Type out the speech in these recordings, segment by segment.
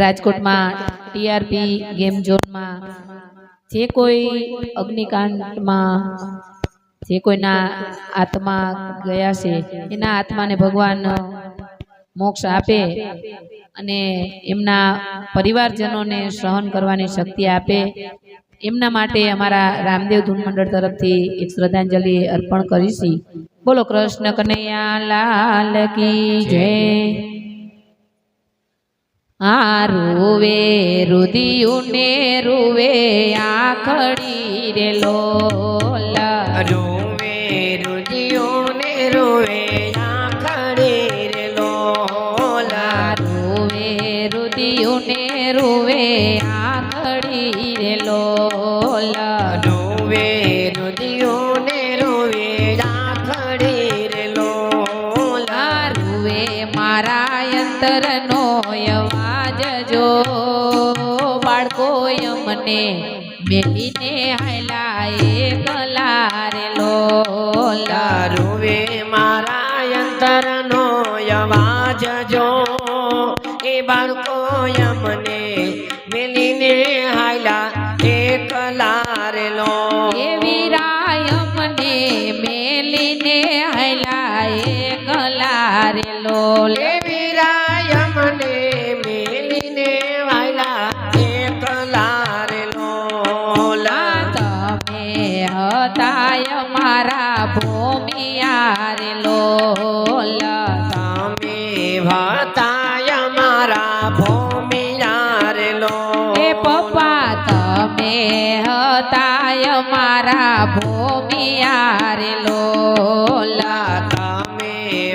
રાજકોટમાં TRP game ઝોનમાં જે કોઈ અગ્નિકાંડમાં જે કોઈના આત્મા ગયા છે, એના આત્માને ભગવાન મોક્ષ આપે અને એમના પરિવારજનોને સહન કરવાની શક્તિ આપે. એમના માટે અમારા રામદેવ ધૂન મંડળ તરફથી એક શ્રદ્ધાંજલિ અર્પણ કરીશી. બોલો કૃષ્ણ કનૈયા લાલ કી જય. આ રૂવે રુદિયું ને રૂવે આખડી રે લોલા. રોવે ને રોવે આખડી રે લોલા. રૂવે રુદિયું ને રૂવે આખડી રે લોલા. બાળકોએ મને મેલીને હાલાએ ગલા રે લોલા રોવે મારા અંતરનો અવાજ જો એ બાળકો મને મેલીને હાયલા એકલા રે લો એવી રાય મને મેલીને હાલાએ ગલા રે લોલા એવી ભૂમિયા રે લોલા તમે ભતાય મારા ભૂમિયા રે લો. એ પપ્પા તમે હતાય મારા ભૂમિયા રે લોલા તમે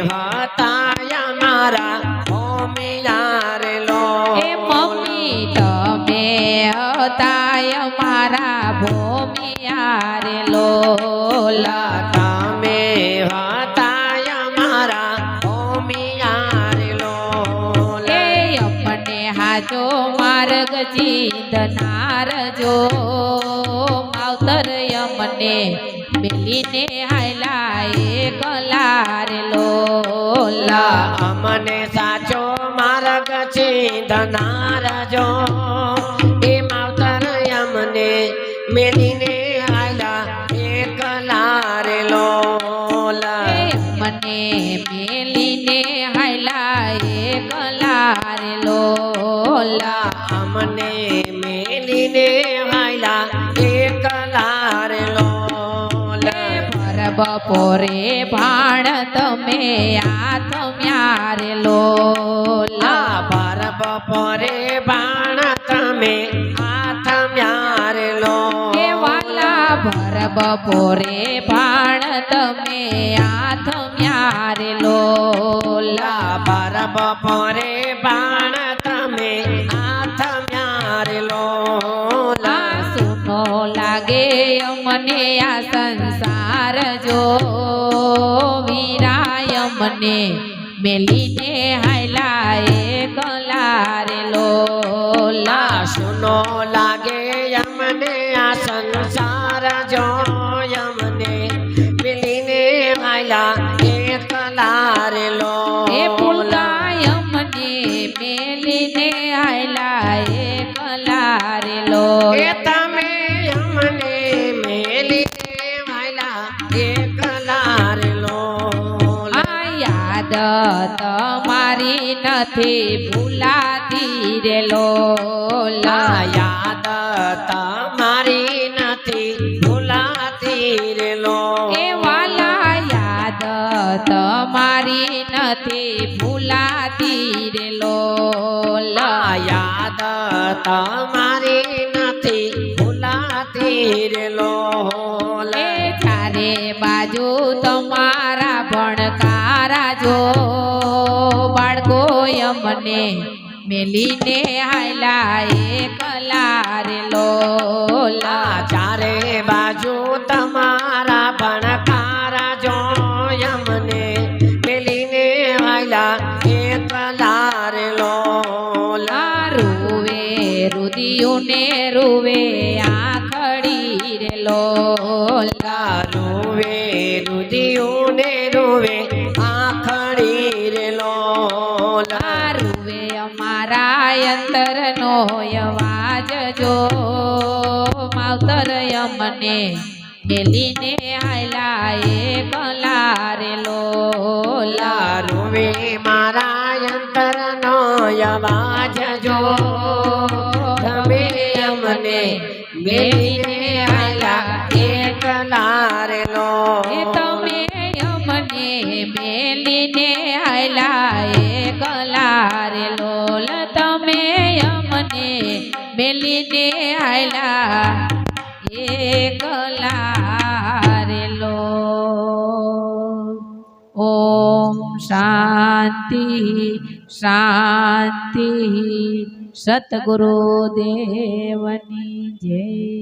ભતાય મારા ભૂમિયા રે લો. એ મમ્મી તમે હતાય મારા ભૂમિયા લોલા ચિંતનાર જો માવતર અમને મિલીને હાયલા એ કલાર લોલા. અમને સાચો માર્ગ છે ધનાર જો એ માવતર અમને મેલીને આયલા એ કલાર લોલા. મને મેલીને હાયલા એ કલાર લોલા. અમને મેલીને આયલા એકલા રે લોલા પર બપોરે ભાણ તમે આથમ્યા રે લોલા આ પર બપોરે બાણ તમે હાથ મ્યાર લો એ વાલા ભર બપોરે ભાણ તમે આથમ્યા રે લોલા પર બપોરે લાગે મને આ સંસાર જો વીરાય મને મેલીને હાયલા એ કલા રે લોલા સુનો લાગે અમને આ સંસાર જો અમને મિલીને માયલા એકલા રે લો એ પુલકાય મને મેલીને હાયલા એ કલા યાદ તમારી નથી ભૂલાતી રે લોલા યાદ તમારી નથી ભૂલાતી રે લો એ વાલા યાદ તમારી નથી ભૂલાતી રે લોલા યાદ તમારી નથી ભૂલાતી રે લો એ ચારે બાજુ તમારા ભણકારા જો બાળકોએ મને મેલીને હાયલા એ કલા રે લોલા ચારે બાજુ તમારા ભણકારા જો અમને મેલીને વાયલા એકલા રે લો આ રૂવે રુદિયું ને રૂવે આખડી રે લોલા રૂવે રુદિયું ને રૂવે આખડી રે લો આ અંતરનો અવાજ જો માવતર અમને મેલીને આયલા એ કલારે લોલા લારુવે મારા અંતરનો અવાજ જો તમે અમને મેલીને આયલા એ રે લો તમે અમને મેલીને આયલા એ કલારે અમને મેલીને આયલા એ કલારે લો. ઓમ શાંતિ શાંતિ સતગુરુ દેવની જય.